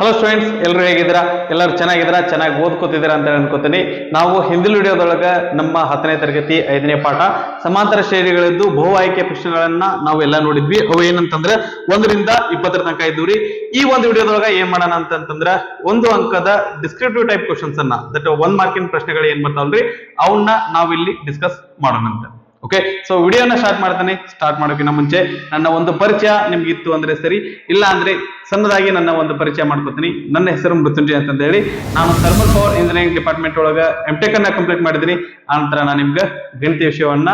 Hello students ಎಲ್ಲರೂ ಹೇಗಿದ್ದೀರಾ? ಎಲ್ಲರೂ ಚೆನ್ನಾಗಿದ್ದೀರಾ? ಚೆನ್ನಾಗಿ ಓದ್ಕೋತಿದ್ದೀರಾ ಅಂತ ಅನ್ಕೋತೀನಿ. ನಾವು ಹಿಂದಿನ ವಿಡಿಯೋದೊಳಗೆ ನಮ್ಮ ಹತ್ತನೇ ತರಗತಿ, ಐದನೇ ಪಾಠ, ಸಮಾಂತರ ಶ್ರೇಣಿಗಳಿದ್ದು ಬಹು ಆಯ್ಕೆ ಪ್ರಶ್ನೆಗಳನ್ನ ನಾವು ನೋಡಿದ್ವಿ. ಅವು ಏನಂತಂದ್ರೆ, ಒಂದರಿಂದ ಇಪ್ಪತ್ತರ ತನಕ ಇದ್ವು ರೀ ಈ ಒಂದು ವಿಡಿಯೋದೊಳಗೆ ಏನ್ ಮಾಡೋಣ ಅಂತಂತಂದ್ರೆ, ಒಂದು ಅಂಕದ ಡಿಸ್ಕ್ರಿಪ್ಟಿವ್ ಟೈಪ್ ಕ್ವಶನ್ಸ್ ಅನ್ನ ದಟ್ ಒನ್ ಮಾರ್ಕಿನ ಪ್ರಶ್ನೆಗಳು ಏನ್ ಬರ್ತಾವಲ್ರಿ ಅವನ್ನ ನಾವಿಲ್ಲಿ ಡಿಸ್ಕಸ್ ಮಾಡೋಣಂತೆ. ಓಕೆ ಸೊ ವಿಡಿಯೋನ ಸ್ಟಾರ್ಟ್ ಮಾಡ್ತಾನೆ. ಸ್ಟಾರ್ಟ್ ಮಾಡೋಕ್ಕಿಂತ ಮುಂಚೆ ನನ್ನ ಒಂದು ಪರಿಚಯ ನಿಮ್ಗೆ ಇತ್ತು ಅಂದ್ರೆ ಸರಿ. ಇಲ್ಲ ಅಂದ್ರೆ ಸಣ್ಣದಾಗಿ ನನ್ನ ಒಂದು ಪರಿಚಯ ಮಾಡ್ಕೊತೀನಿ. ನನ್ನ ಹೆಸರು ಮೃತ್ಯುಂಜಯ ಅಂತ ಹೇಳಿ. ನಾನು ಥರ್ಮಲ್ ಪವರ್ ಇಂಜಿನಿಯರಿಂಗ್ ಡಿಪಾರ್ಟ್ಮೆಂಟ್ ಒಳಗ ಎಂ ಟೆಕ್ ಅನ್ನ ಕಂಪ್ಲೀಟ್ ಮಾಡಿದ್ದೀನಿ ಆನಂತರ ನಾನು ನಿಮ್ಗೆ ಗಣಿತ ವಿಷಯವನ್ನ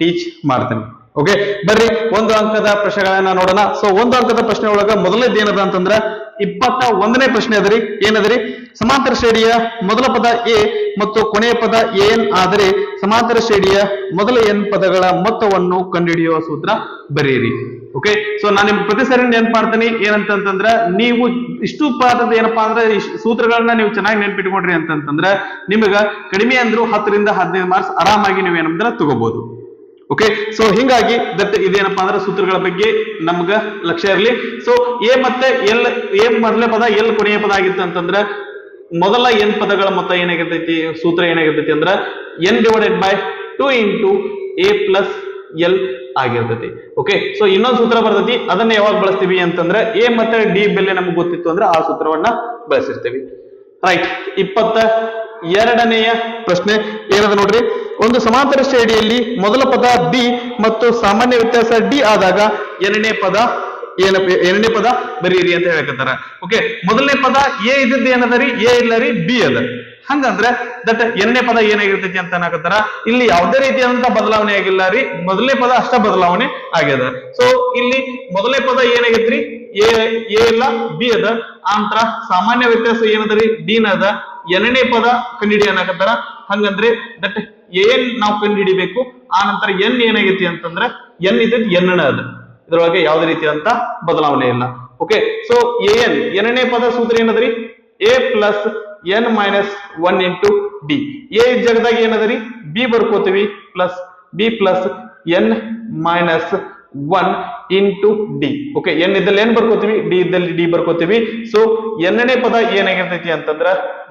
ಟೀಚ್ ಮಾಡ್ತೇನೆ. ಓಕೆ ಬರ್ರಿ, ಒಂದು ಅಂಕದ ಪ್ರಶ್ನೆಗಳನ್ನ ನೋಡೋಣ. ಸೊ ಒಂದು ಅಂಕದ ಪ್ರಶ್ನೆ ಒಳಗ ಮೊದಲನೇದು ಏನದ ಅಂತಂದ್ರ ಇಪ್ಪತ್ತ ಒಂದನೇ ಪ್ರಶ್ನೆ ಅದರಿ. ಏನದರಿ? ಸಮಾಂತರ ಶ್ರೇಣಿಯ ಮೊದಲ ಪದ ಎ ಮತ್ತು ಕೊನೆಯ ಪದ ಎನ್ ಆದರೆ ಸಮಾಂತರ ಶ್ರೇಣಿಯ ಮೊದಲ ಎನ್ ಪದಗಳ ಮೊತ್ತವನ್ನು ಕಂಡುಹಿಡಿಯುವ ಸೂತ್ರ ಬರೆಯಿರಿ. ಓಕೆ ಸೊ ನಾನು ನಿಮ್ಗೆ ಪ್ರತಿ ಸರಿ ನೆನ್ಪು ಮಾಡ್ತೀನಿ. ಏನಂತಂದ್ರ ನೀವು ಇಷ್ಟು ಪಾಠದ ಏನಪ್ಪಾ ಅಂದ್ರೆ ಸೂತ್ರಗಳನ್ನ ನೀವು ಚೆನ್ನಾಗಿ ನೆನ್ಪಿಟ್ಕೊಂಡ್ರಿ ಅಂತಂತಂದ್ರ, ನಿಮಗ ಕಡಿಮೆ ಅಂದ್ರೂ ಹತ್ತರಿಂದ ಹದಿನೈದು ಮಾರ್ಕ್ಸ್ ಆರಾಮಾಗಿ ನೀವು ಏನಂದ್ರೆ ತಗೋಬಹುದು ಓಕೆ ಸೊ ಹಿಂಗಾಗಿ ದಟ್ ಇದೇನಪ್ಪಾ ಅಂದ್ರೆ ಸೂತ್ರಗಳ ಬಗ್ಗೆ ನಮ್ಗ ಲಕ್ಷ್ಯ ಇರಲಿ. ಸೊ ಎ ಮತ್ತೆ ಎಲ್ ಎ ಮೊದಲನೇ ಪದ ಎಲ್ ಕೊನೆಯ ಪದ ಆಗಿತ್ತು ಅಂತಂದ್ರ ಮೊದಲ ಎನ್ ಪದಗಳ ಮೊತ್ತ ಏನಾಗಿರ್ತೈತಿ? ಸೂತ್ರ ಏನಾಗಿರ್ತೈತಿ ಅಂದ್ರ N divided by two into A plus L ಆಗಿರ್ತೈತಿ. ಓಕೆ ಸೊ ಇನ್ನೊಂದು ಸೂತ್ರ ಬರ್ತೈತಿ. ಅದನ್ನ ಯಾವಾಗ ಬಳಸ್ತೀವಿ ಅಂತಂದ್ರೆ ಎ ಮತ್ತೆ ಡಿ ಬೆಲೆ ನಮ್ಗೆ ಗೊತ್ತಿತ್ತು ಅಂದ್ರೆ ಆ ಸೂತ್ರವನ್ನ ಬಳಸಿರ್ತೀವಿ. ರೈಟ್ ಇಪ್ಪತ್ತ ಎರಡನೆಯ ಪ್ರಶ್ನೆ ಏನದ ನೋಡ್ರಿ? ಒಂದು ಸಮಾಂತರ ಶ್ರೇಣಿಯಲ್ಲಿ ಮೊದಲ ಪದ ಬಿ ಮತ್ತು ಸಾಮಾನ್ಯ ವ್ಯತ್ಯಾಸ ಡಿ ಆದಾಗ ಎರಡನೇ ಪದ ಏನ, ಎರಡನೇ ಪದ ಬರೀರಿ ಅಂತ ಹೇಳಕತ್ತಾರ. ಓಕೆ ಮೊದಲನೇ ಪದ ಎ ಇದ್ದದ್ದು ಏನದರಿ ಎ ಇಲ್ಲ ರೀ ಬಿ ಅದ. ಹಂಗಂದ್ರೆ ದಟ್ ಎರಡನೇ ಪದ ಏನಾಗಿರ್ತೈತಿ ಅಂತ ಏನಾಗತ್ತಾರ ಇಲ್ಲಿ ಯಾವುದೇ ರೀತಿಯಾದಂತಹ ಬದಲಾವಣೆ ಆಗಿಲ್ಲ ರೀ. ಮೊದಲನೇ ಪದ ಅಷ್ಟ ಬದಲಾವಣೆ ಆಗ್ಯದ. ಸೊ ಇಲ್ಲಿ ಮೊದಲನೇ ಪದ ಏನಾಗೈತ್ರಿ? ಎ ಎ ಇಲ್ಲ ಬಿ ಅದ. ಆ ನಂತರ ಸಾಮಾನ್ಯ ವ್ಯತ್ಯಾಸ ಏನದ ರೀ? ಡಿನ ಅದ. ಎರಡನೇ ಪದ ಕಂಡಿಡಿ ಹಂಗಂದ್ರೆ ದಟ್ ಏನ್ ನಾವು ಕಂಡುಹಿಡಿಬೇಕು. ಆ ನಂತರ ಎನ್ ಏನಾಗೈತಿ ಅಂತಂದ್ರೆ ಎನ್ ಇದ್ದ ಎನ್ನ ಅದ. ಇದ್ರೊಳಗೆ ಯಾವುದೇ ರೀತಿಯಾದಂತ ಬದಲಾವಣೆ ಇಲ್ಲ. ಓಕೆ ಸೊ ಎನ್ ಎರಡನೇ ಪದ ಸೂತ್ರ ಏನದ್ರಿ A plus N minus one into D A ಜಗದಾಗ ಏನದರಿ B ಬರ್ಕೋತೀವಿ. Plus B plus N minus one into D okay N ಇದ್ದಲ್ಲಿ ಏನ್ ಬರ್ಕೋತೀವಿ? ಡಿ ಇದ್ದಲ್ಲಿ ಡಿ ಬರ್ಕೋತೀವಿ. ಸೊ ಎನ್ನೇ ಪದ ಏನಾಗಿರ್ತೈತಿ ಅಂತಂದ್ರ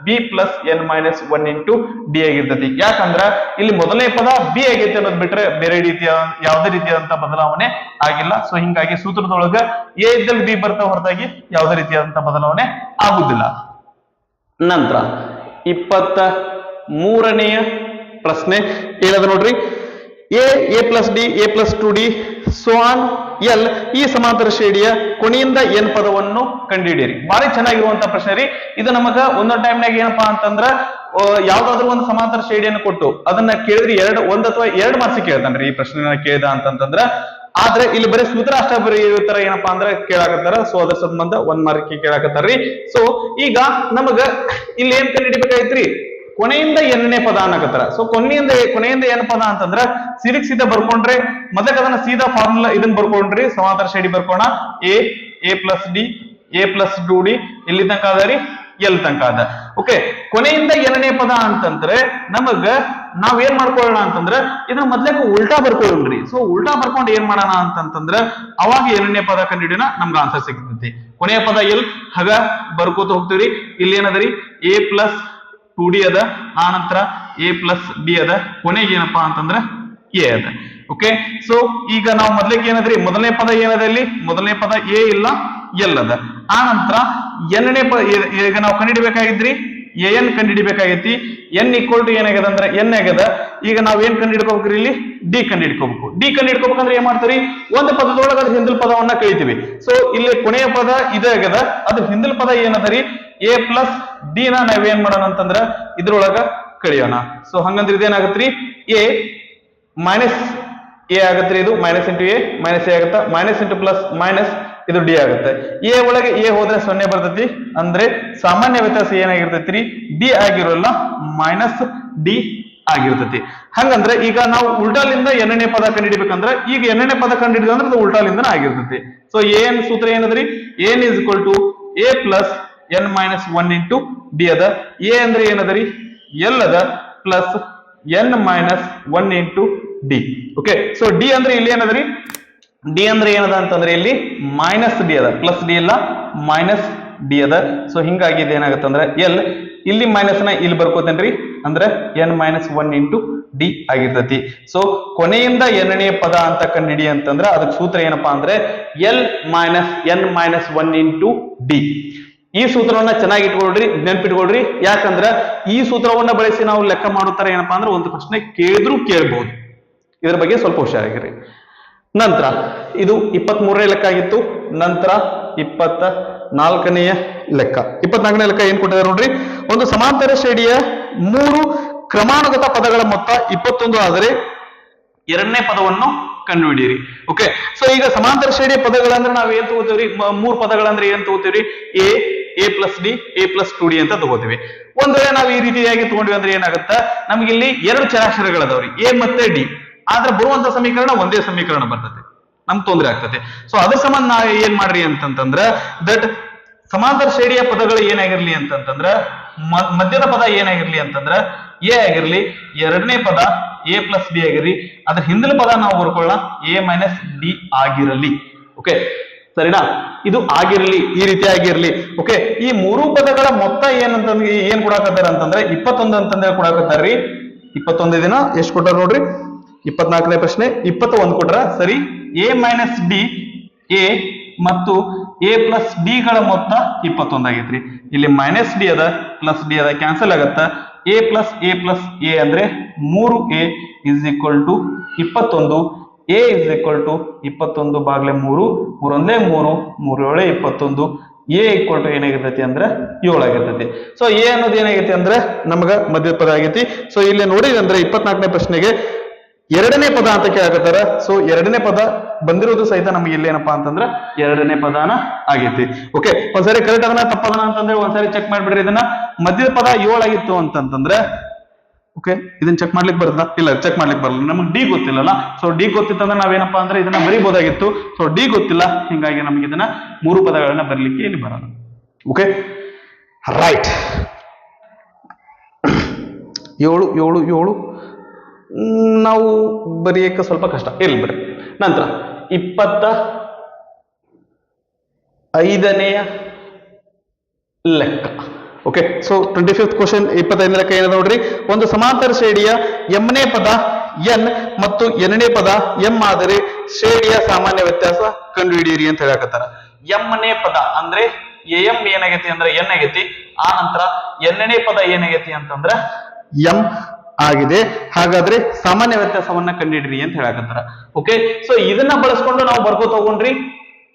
B plus N minus one into D ಆಗಿರ್ತೈತಿ. ಯಾಕಂದ್ರ ಇಲ್ಲಿ ಮೊದಲನೇ ಪದ ಬಿ ಆಗೈತಿ ಅನ್ನೋದು ಬಿಟ್ರೆ ಬೇರೆ ರೀತಿಯ ಯಾವುದೇ ರೀತಿಯಾದಂತ ಬದಲಾವಣೆ ಆಗಿಲ್ಲ. ಸೊ ಹಿಂಗಾಗಿ ಸೂತ್ರದೊಳಗ ಎ ಇದ್ದಲ್ಲಿ ಬಿ ಬರ್ತಾ ಹೊರತಾಗಿ ಯಾವುದೇ ರೀತಿಯಾದಂತಹ ಬದಲಾವಣೆ ಆಗುದಿಲ್ಲ. ನಂತರ ಇಪ್ಪತ್ತ ಮೂರನೆಯ ಪ್ರಶ್ನೆ ಏನದ ನೋಡ್ರಿ. A A plus D A plus two D so on L ಈ ಸಮಾಂತರ ಶ್ರೇಣಿಯ ಕೊನೆಯಿಂದ ಏನ್ ಪದವನ್ನು ಕಂಡುಹಿಡಿಯಿರಿ ಬಾರಿ ಚೆನ್ನಾಗಿರುವಂತ ಪ್ರಶ್ನೆ ರೀ. ಇದು ನಮಗ ಒಂದೊಂದು ಟೈಮ್ನಾಗ ಏನಪ್ಪಾ ಅಂತಂದ್ರ ಯಾವ್ದಾದ್ರು ಒಂದು ಸಮಾಂತರ ಶ್ರೇಣಿಯನ್ನು ಕೊಟ್ಟು ಅದನ್ನ ಕೇಳಿದ್ರಿ ಎರಡು, ಒಂದ್ ಅಥವಾ ಎರಡು ಮಾರ್ಕ್ಸ್ ಕೇಳ್ತಾನ್ರಿ ಈ ಪ್ರಶ್ನೆನ ಕೇಳಿದ ಅಂತಂತಂದ್ರ. ಆದ್ರೆ ಇಲ್ಲಿ ಬರೀ ಸೂತ್ರ ಅಷ್ಟ ಏನಪ್ಪಾ ಅಂದ್ರೆ ಕೇಳಾಕತ್ತಾರ. ಸೊ ಅದ್ರ ಸಂಬಂಧ ಒಂದ್ ಮಾರ್ಕ್ ಕೇಳಾಕತ್ತಾರ್ರಿ. ಸೊ ಈಗ ನಮಗ ಇಲ್ಲಿ ಏನ್ ಕಂಡುಹಿಡಿಬೇಕಾಯ್ತ್ರಿ ಕೊನೆಯಿಂದ ಎಣ್ಣೆ ಪದ ಅನ್ನಕತ್ತಾರ. ಸೊ ಕೊನೆಯಿಂದ ಕೊನೆಯಿಂದ ಏನ್ ಪದ ಅಂತಂದ್ರ ಸಿರಿಕ್ ಸೀದಾ ಬರ್ಕೊಂಡ್ರೆ ಮೊದಲಕ್ಕೆ ಅದನ್ನ ಸೀದಾ ಫಾರ್ಮುಲಾ ಇದನ್ನ ಬರ್ಕೊಂಡ್ರಿ, ಸಮಾಂತರ ಶ್ರೇಣಿ ಬರ್ಕೋಣ. A A plus D, A plus two D ಇಲ್ಲಿ ತನಕ ಅದ ರೀ? ಎಲ್ ತನಕ ಅದ. ಓಕೆ ಕೊನೆಯಿಂದ ಎರಡನೇ ಪದ ಅಂತಂದ್ರೆ, ನಮಗ ನಾವ್ ಏನ್ ಮಾಡ್ಕೊಳ್ಳೋಣ ಅಂತಂದ್ರ ಇದನ್ನ ಮೊದ್ಲಕ್ಕೆ ಉಲ್ಟಾ ಬರ್ಕೊಳ್ಳ್ರಿ ಸೊ ಉಲ್ಟಾ ಬರ್ಕೊಂಡು ಏನ್ ಮಾಡೋಣ ಅಂತಂತಂದ್ರ, ಅವಾಗ ಎರಡನೇ ಪದ ಕಂಡಿಡಿನ ನಮ್ಗೆ ಆನ್ಸರ್ ಸಿಗ್ತೈತಿ. ಕೊನೆಯ ಪದ ಎಲ್? ಹಾಗ, ಬರ್ಕೋತ ಹೋಗ್ತೀವ್ರಿ. ಇಲ್ಲಿ ಏನದರಿ ಎ ಪ್ಲಸ್ ಟು ಡಿ ಅದ, ಆ ನಂತರ ಎ ಪ್ಲಸ್ ಬಿ ಅದ, ಕೊನೆಗೆ ಏನಪ್ಪಾ ಅಂತಂದ್ರ ಎ ಅದ. ಓಕೆ ಸೊ ಈಗ ನಾವು ಮೊದಲಿಗೆ ಏನದ್ರಿ? ಮೊದಲನೇ ಪದ ಏನದ ಇಲ್ಲಿ? ಮೊದಲನೇ ಪದ ಎ ಇಲ್ಲ ಎಲ್ ಅದ. ಆ ನಂತರ ಎರಡನೇ ಪದ ಈಗ ನಾವು ಕಂಡುಹಿಡಬೇಕಾಗಿದ್ರಿ ಎ ಎನ್ ಕಂಡಿಡಿಬೇಕಾಗೈತಿ. ಎನ್ ಈಕ್ವಲ್ ಟು ಏನಾಗ್ಯದ ಅಂದ್ರೆ ಎನ್ ಆಗ್ಯದ. ಈಗ ನಾವ್ ಏನ್ ಕಂಡಿಡ್ಕೋಬೇಕ್ರಿ ಇಲ್ಲಿ? ಡಿ ಕಂಡಿಡ್ಕೋಬೇಕು. ಡಿ ಕಂಡಿಡ್ಕೋಬೇಕಂದ್ರೆ ಏನ್ ಮಾಡ್ತೀರಿ? ಒಂದು ಪದದೊಳಗೆ ಅದು ಹಿಂದಿಲ್ ಪದವನ್ನ ಕಳಿತೀವಿ. ಸೊ ಇಲ್ಲಿ ಕೊನೆಯ ಪದ ಇದೇ ಆಗ್ಯದ. ಅದ್ರ ಹಿಂದಿಲ್ ಪದ ಏನದ ರೀ? ಎ ಪ್ಲಸ್ ಡಿ ನ ನಾವ್ ಏನ್ ಮಾಡೋಣ ಅಂತಂದ್ರೆ ಇದ್ರೊಳಗ ಕಳಿಯೋಣ. ಸೊ ಹಂಗಂದ್ರೆ ಇದೇನಾಗತ್ರಿ? ಎ ಮೈನಸ್ ಎ ಆಗತ್ರಿ ಇದು minus into A minus A ಆಗುತ್ತಾ? ಮೈನಸ್ ಇಂಟು ಪ್ಲಸ್ ಮೈನಸ್ ಇದು ಡಿ ಆಗುತ್ತೆ. ಎ ಒಳಗೆ ಎ ಹೋದ್ರೆ ಸೊನ್ನೆ ಬರ್ತೈತಿ. ಅಂದ್ರೆ ಸಾಮಾನ್ಯ ವ್ಯತ್ಯಾಸ ಏನಾಗಿರ್ತೈತಿ ಡಿ ಆಗಿರೋಲ್ಲ ಮೈನಸ್ ಡಿ ಆಗಿರ್ತೈತಿ. ಹಂಗಂದ್ರೆ ಈಗ ನಾವು ಉಲ್ಟಾಲಿಂದ ಎರಡನೇ ಪದ ಕಂಡಿಡಿಬೇಕಂದ್ರೆ ಈಗ ಎಣ್ಣೆ ಪದ ಕಂಡಿಡಿದ ಅಂದ್ರೆ ಅದು ಉಲ್ಟಾಲಿಂದ ಆಗಿರ್ತೈತಿ. ಸೊ ಏನ್ ಸೂತ್ರ ಏನದ್ರಿ? ಏನ್ is equal to A plus N minus one into D ಅದ. ಎ ಅಂದ್ರೆ ಏನದರಿ? ಎಲ್ ಅದ plus N minus one into D okay so D ಅಂದ್ರೆ ಇಲ್ಲಿ ಏನದರಿ? ಡಿ ಅಂದ್ರೆ ಏನದ ಅಂತಂದ್ರೆ ಇಲ್ಲಿ ಮೈನಸ್ ಡಿ ಅದ. ಪ್ಲಸ್ ಡಿ ಇಲ್ಲ ಮೈನಸ್ ಡಿ ಅದ. ಸೊ ಹಿಂಗಾಗಿ ಏನಾಗತ್ತಂದ್ರೆ ಎಲ್ ಇಲ್ಲಿ ಮೈನಸ್ನ ಇಲ್ಲಿ ಬರ್ಕೋತೇನ್ರಿ? ಅಂದ್ರೆ N minus one into D ಆಗಿರ್ತತಿ. ಸೊ ಕೊನೆಯಿಂದ ಎರಡನೇ ಪದ ಅಂತ ಕಂಡಿಡಿ ಅಂತಂದ್ರೆ ಅದಕ್ಕೆ ಸೂತ್ರ ಏನಪ್ಪಾ ಅಂದ್ರೆ L minus N minus one into D ಈ ಸೂತ್ರವನ್ನ ಚೆನ್ನಾಗಿ ಇಟ್ಕೊಳ್ರಿ ನೆನ್ಪಿಟ್ಕೊಳ್ರಿ. ಯಾಕಂದ್ರ ಈ ಸೂತ್ರವನ್ನ ಬಳಸಿ ನಾವು ಲೆಕ್ಕ ಮಾಡುತ್ತಾರೆ ಏನಪ್ಪಾ ಅಂದ್ರೆ ಒಂದು ಪ್ರಶ್ನೆ ಕೇಳಿದ್ರು ಕೇಳ್ಬಹುದು ಇದರ ಬಗ್ಗೆ ಸ್ವಲ್ಪ ಹುಷಾರಾಗಿರಿ. ನಂತರ, ಇದು ಇಪ್ಪತ್ತ್ ಮೂರನೇ ಲೆಕ್ಕ ಆಗಿತ್ತು. ನಂತರ ಇಪ್ಪತ್ತ ನಾಲ್ಕನೆಯ ಲೆಕ್ಕ. ಇಪ್ಪತ್ನಾಲ್ಕನೇ ಲೆಕ್ಕ ಏನ್ ಕೊಟ್ಟಿದ್ದಾರೆ ನೋಡ್ರಿ? ಒಂದು ಸಮಾಂತರ ಶ್ರೇಣಿಯ ಮೂರು ಕ್ರಮಾನುಗತ ಪದಗಳ ಮೊತ್ತ ಇಪ್ಪತ್ತೊಂದು ಆದರೆ ಎರಡನೇ ಪದವನ್ನು ಕಂಡುಹಿಡಿಯಿರಿ. ಓಕೆ ಸೊ ಈಗ ಸಮಾಂತರ ಶ್ರೇಣಿಯ ಪದಗಳಂದ್ರೆ ನಾವು ಏನ್ ತಗೋತೀವ್ರಿ? ಮೂರ್ ಪದಗಳಂದ್ರೆ ಏನ್ ತಗೋತೀವ್ರಿ? A A plus D A plus two D ಅಂತ ತಗೋತೀವಿ. ಒಂದ್ ವೇಳೆ ನಾವು ಈ ರೀತಿಯಾಗಿ ತಗೊಂಡ್ವಿ ಅಂದ್ರೆ ಏನಾಗುತ್ತೆ? ನಮ್ಗೆ ಇಲ್ಲಿ ಎರಡು ಚರಾಕ್ಷರಗಳದಾವ್ರಿ ಎ ಮತ್ತೆ ಡಿ ಆದ್ರೆ ಬರುವಂತ ಸಮೀಕರಣ ಒಂದೇ ಸಮೀಕರಣ ಬರ್ತದೆ ನಮ್ಗೆ ತೊಂದರೆ ಆಗ್ತದೆ ಸೊ ಅದ್ರ ಸಂಬಂಧ ನಾವು ಏನ್ ಮಾಡ್ರಿ ಅಂತಂತಂದ್ರ, ದಟ್ ಸಮಾಂತರ ಶ್ರೇಣಿಯ ಪದಗಳು ಏನಾಗಿರ್ಲಿ ಅಂತಂತಂದ್ರ ಮಧ್ಯದ ಪದ ಏನಾಗಿರ್ಲಿ ಅಂತಂದ್ರ ಎ ಆಗಿರ್ಲಿ, ಎರಡನೇ ಪದ ಎ ಪ್ಲಸ್ ಡಿ ಆಗಿರ್ಲಿ, ಅದ್ರ ಹಿಂದಿನ ಪದ ನಾವು ಬರ್ಕೊಳ್ಳೋಣ ಎ ಮೈನಸ್ ಡಿ ಆಗಿರಲಿ. ಓಕೆ ಸರಿನಾ? ಇದು ಆಗಿರ್ಲಿ, ಈ ರೀತಿ ಆಗಿರ್ಲಿ ಓಕೆ ಈ ಮೂರು ಪದಗಳ ಮೊತ್ತ ಏನಂತಂದ್ರೆ ಏನ್ ಕೊಡಾಕತ್ತಾರ ಅಂತಂದ್ರೆ, ಇಪ್ಪತ್ತೊಂದು ಅಂತಂದ್ರೆ ಕೊಡಾಕತ್ತಾರ್ರಿ. ದಿನ ಎಷ್ಟು ಕೊಟ್ಟಾರ ನೋಡ್ರಿ? ಇಪ್ಪತ್ನಾಲ್ಕನೇ ಪ್ರಶ್ನೆ ಇಪ್ಪತ್ತ ಒಂದು ಕೊಟ್ರ ಸರಿ? ಎ ಮೈನಸ್ ಬಿ ಎ ಮತ್ತು ಎ ಪ್ಲಸ್ ಬಿ ಗಳ ಮೊತ್ತ ಇಪ್ಪತ್ತೊಂದು ಆಗೈತ್ರಿ. ಇಲ್ಲಿ ಮೈನಸ್ ಡಿ ಅದ ಪ್ಲಸ್ ಡಿ ಅದ ಕ್ಯಾನ್ಸಲ್ ಆಗತ್ತ? A plus A plus A ಅಂದ್ರೆ ಮೂರು ಎ ಇಸ್ ಈಕ್ವಲ್ ಟು ಇಪ್ಪತ್ತೊಂದು. ಎ ಇಸ್ ಈಕ್ವಲ್ ಟು ಇಪ್ಪತ್ತೊಂದು ಬಾಗ್ಲೆ ಮೂರು, ಮೂರೊಂದೇ ಮೂರು ಮೂರು ಏಳೆ ಇಪ್ಪತ್ತೊಂದು. ಎ ಈಕ್ವಲ್ ಟು ಏನಾಗಿರ್ತೈತಿ ಅಂದ್ರೆ ಏಳು ಆಗಿರ್ತೈತಿ ಸೊ ಎ ಅನ್ನೋದು ಏನಾಗೈತಿ ಅಂದ್ರೆ ನಮಗ ಮಧ್ಯ ಪದ ಆಗೈತಿ. ಸೊ ಇಲ್ಲಿ ನೋಡಿ ಅಂದ್ರೆ ಇಪ್ಪತ್ನಾಲ್ಕನೇ ಪ್ರಶ್ನೆಗೆ ಎರಡನೇ ಪದ ಅಂತ ಕೇಳಕತ್ತಾರ ಸೊ ಎರಡನೇ ಪದ ಬಂದಿರೋದು ಸಹಿತ ನಮಗೆ ಇಲ್ಲೇನಪ್ಪಾ ಅಂತಂದ್ರೆ ಎರಡನೇ ಪದಾನ ಆಗೈತಿ. ಓಕೆ ಒಂದ್ಸರಿ ಕರೆಕ್ಟ್ ಅದನ್ನ ತಪ್ಪದನ ಅಂತಂದ್ರೆ ಒಂದ್ಸರಿ ಚೆಕ್ ಮಾಡ್ಬಿಡ್ರಿ ಇದನ್ನ. ಮಧ್ಯದ ಪದ ಏಳಾಗಿತ್ತು ಅಂತಂತಂದ್ರೆ ಓಕೆ ಇದನ್ನ ಚೆಕ್ ಮಾಡ್ಲಿಕ್ಕೆ ಬರುತ್ತಾ? ಇಲ್ಲ ಚೆಕ್ ಮಾಡ್ಲಿಕ್ಕೆ ಬರಲ್ಲ. ನಮಗೆ ಡಿ ಗೊತ್ತಿಲ್ಲಲ್ಲ. ಸೊ ಡಿ ಗೊತ್ತಿತ್ತಂದ್ರೆ ನಾವೇನಪ್ಪ ಅಂದ್ರೆ ಇದನ್ನ ಬರಿಬೋದಾಗಿತ್ತು ಸೊ ಡಿ ಗೊತ್ತಿಲ್ಲ. ಹಿಂಗಾಗಿ ನಮಗೆ ಇದನ್ನ ಮೂರು ಪದಗಳನ್ನ ಬರಲಿಕ್ಕೆ ಇಲ್ಲಿ ಬರಲ್ಲ ಓಕೆ ರೈಟ್ ಏಳು ಏಳು ಏಳು. ನಾವು ಬರೆಯಕ್ಕೆ ಸ್ವಲ್ಪ ಕಷ್ಟ. ಇರ್ಲಿ ಬಿಡ್ರಿ ನಂತರ ಇಪ್ಪತ್ತ ಐದನೆಯ ಲೆಕ್ಕ. Okay so twenty fifth question ಇಪ್ಪತ್ತೈದನೇ ಲೆಕ್ಕ ಏನದ ನೋಡ್ರಿ? ಒಂದು ಸಮಾಂತರ ಶ್ರೇಣಿಯ ಎಂನೇ ಪದ ಎನ್ ಮತ್ತು ಎರಡನೇ ಪದ ಎಂ ಆದರೆ ಶ್ರೇಣಿಯ ಸಾಮಾನ್ಯ ವ್ಯತ್ಯಾಸ ಕಂಡುಹಿಡಿಯಿರಿ ಅಂತ ಹೇಳಕತ್ತಾರ. ಎಂನೇ ಪದ ಅಂದ್ರೆ ಎಂ ಏನಾಗೈತಿ ಅಂದ್ರೆ ಎನ್ ಆಗೈತಿ, ಆ ನಂತರ ಎರಡನೇ ಪದ ಏನಾಗೈತಿ ಅಂತಂದ್ರ ಎಂ ಆಗಿದೆ. ಹಾಗಾದ್ರೆ ಸಾಮಾನ್ಯ ವ್ಯತ್ಯಾಸವನ್ನ ಕಂಡುಹಿಡಿರಿ ಅಂತ ಹೇಳಕತ್ತಾರ. ಓಕೆ ಸೊ ಇದನ್ನ ಬಳಸ್ಕೊಂಡು ನಾವು ಬರ್ಕೋ ಹೋಗೋಣ್ರಿ.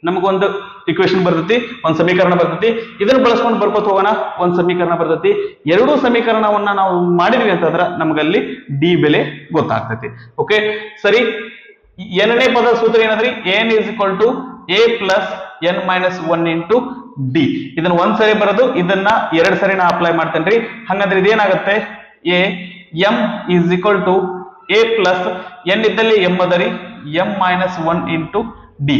ನಮಗೊಂದು ಇಕ್ವೇಶನ್ ಬರ್ತೈತಿ, ಒಂದ್ ಸಮೀಕರಣ ಬರ್ತೈತಿ. ಇದನ್ನ ಬಳಸ್ಕೊಂಡು ಬರ್ಕೋತ ಹೋಗೋಣ, ಒಂದ್ ಸಮೀಕರಣ ಬರ್ತೈತಿ. ಎರಡೂ ಸಮೀಕರಣವನ್ನ ನಾವು ಮಾಡಿದ್ವಿ ಅಂತಂದ್ರ ನಮಗಲ್ಲಿ ಡಿ ಬೆಲೆ ಗೊತ್ತಾಗ್ತೈತಿ. ಓಕೆ ಸರಿ, ಎರಡನೇ ಪದ ಸೂತ್ರ ಏನಂದ್ರಿ? N is equal to A plus N minus one into D ಇದನ್ನ ಒಂದ್ ಸರಿ ಬರೋದು ಇದನ್ನ ಎರಡ್ ಸರಿ ನಾ ಅಪ್ಲೈ ಮಾಡ್ತೇನ್ರಿ. ಹಂಗಂದ್ರೆ ಇದೇನಾಗುತ್ತೆ? A M is equal to A plus N ಇದ್ದಲ್ಲಿ ಎಂ ಅದರಿ M minus one into D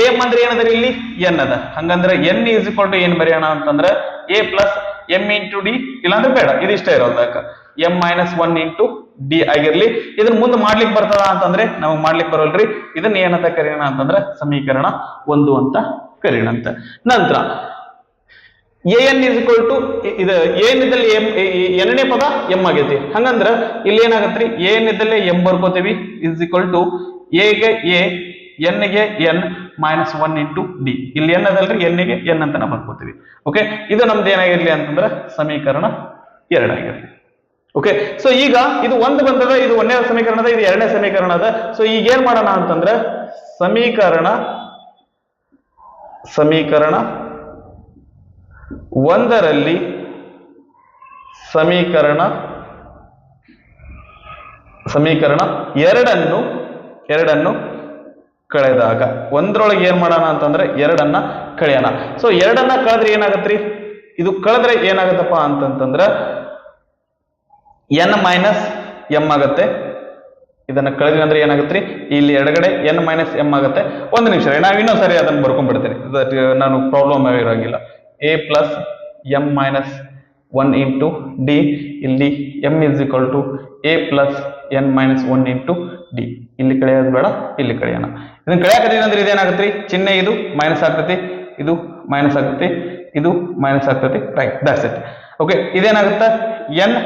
M ಅಂದ್ರೆ ಏನದರಿ ಇಲ್ಲಿ? ಎನ್ ಅದ. ಹಂಗಂದ್ರೆ ಎನ್ ಈಸ್ ಇಕ್ವಲ್ ಟು ಏನ್ ಬರೆಯೋಣ ಅಂತಂದ್ರೆ A plus M into D ಇಲ್ಲಾಂದ್ರೆ ಬೇಡ ಇದಿಷ್ಟೇ ಇರೋದಕ್ಕ M minus one into D ಆಗಿರ್ಲಿ. ಇದನ್ನ ಮುಂದೆ ಮಾಡ್ಲಿಕ್ಕೆ ಬರ್ತದ ಅಂತಂದ್ರೆ, ನಮಗ್ ಮಾಡ್ಲಿಕ್ಕೆ ಬರೋಲ್ರಿ. ಇದನ್ನ ಏನಂತ ಕರೆಯೋಣ ಅಂತಂದ್ರೆ ಸಮೀಕರಣ ಒಂದು ಅಂತ ಕರೆಯೋಣ ಅಂತ ನಂತರ A N is equal to ಇದು ಏನ್ ಇದ್ದಲ್ಲಿ ಎಂ ಎರಡನೇ ಪದ ಎಂ ಆಗೈತಿ. ಹಂಗಂದ್ರ, ಇಲ್ಲಿ ಏನಾಗತ್ರಿ? ಎನ್ ಇದ್ದಲ್ಲಿ ಎಂ ಬರ್ಕೋತೀವಿ. ಇಸ್ ಇಕ್ವಲ್ ಟು ಎಗೆ A ಎನ್ಗೆ N minus one into D ಇಲ್ಲಿ ಎನ್ ಅದಲ್ರಿ? ಎನ್ಗೆ ಎನ್ ಅಂತ ನಾವು ಬರ್ಕೋತೀವಿ. ಓಕೆ ಇದು ನಮ್ದು ಏನಾಗಿರ್ಲಿ ಅಂತಂದ್ರೆ ಸಮೀಕರಣ ಎರಡಾಗಿರ್ಲಿ ಓಕೆ ಸೊ ಈಗ ಇದು ಒಂದು ಬಂದದ, ಇದು ಒಂದನೇ ಸಮೀಕರಣ ಇದು ಎರಡನೇ ಸಮೀಕರಣ ಅದ ಸೊ ಈಗ ಏನ್ ಮಾಡೋಣ ಅಂತಂದ್ರೆ ಸಮೀಕರಣ ಸಮೀಕರಣ ಒಂದರಲ್ಲಿ ಸಮೀಕರಣ ಸಮೀಕರಣ ಎರಡನ್ನು ಎರಡನ್ನು ಕಳೆದಾಗ. ಒಂದ್ರೊಳಗೆ ಏನ್ ಮಾಡೋಣ ಅಂತಂದ್ರೆ ಎರಡನ್ನ ಕಳೆಯೋಣ. ಸೊ ಎರಡನ್ನ ಕಳೆದ್ರೆ ಏನಾಗತ್ರಿ? ಇದು ಕಳೆದ್ರೆ ಏನಾಗತ್ತಪ್ಪ ಅಂತಂತಂದ್ರೆ ಎನ್ ಮೈನಸ್ ಎಂ ಆಗತ್ತೆ. ಇದನ್ನ ಕಳೆದ್ವಿ ಅಂದ್ರೆ ಏನಾಗುತ್ತೆ ಇಲ್ಲಿ ಎಡಗಡೆ ಎನ್ ಮೈನಸ್ ಎಂ ಆಗುತ್ತೆ. ಒಂದು ನಿಮಿಷ ನಾವು ಇನ್ನೊಂದು ಸರಿ ಅದನ್ನ ಬರ್ಕೊಂಡ್ಬಿಡ್ತೀನಿ. ನಾನು ಪ್ರಾಬ್ಲಮ್ ಇರೋಂಗಿಲ್ಲ A plus M minus one into D ಇಲ್ಲಿ M is equal to A plus N minus one into D ಇಲ್ಲಿ ಕಳೆಯೋದು ಬೇಡ, ಇಲ್ಲಿ ಕಳೆಯೋಣ ಇದನ್ನ ಕಳೆಯಾಕತ್ತೀನಿ ಅಂದ್ರೆ ರೀ? ಚಿಹ್ನೆ ಇದು ಮೈನಸ್ ಆಗ್ತೈತಿ, ಇದು ಮೈನಸ್ ಆಗ್ತೈತಿ, ಇದು ಮೈನಸ್ ಆಗ್ತೈತಿ ರೈಟ್ ದಟ್ಸ್ ಇಟ್ ಓಕೆ ಇದೇನಾಗುತ್ತೆ? ಎನ್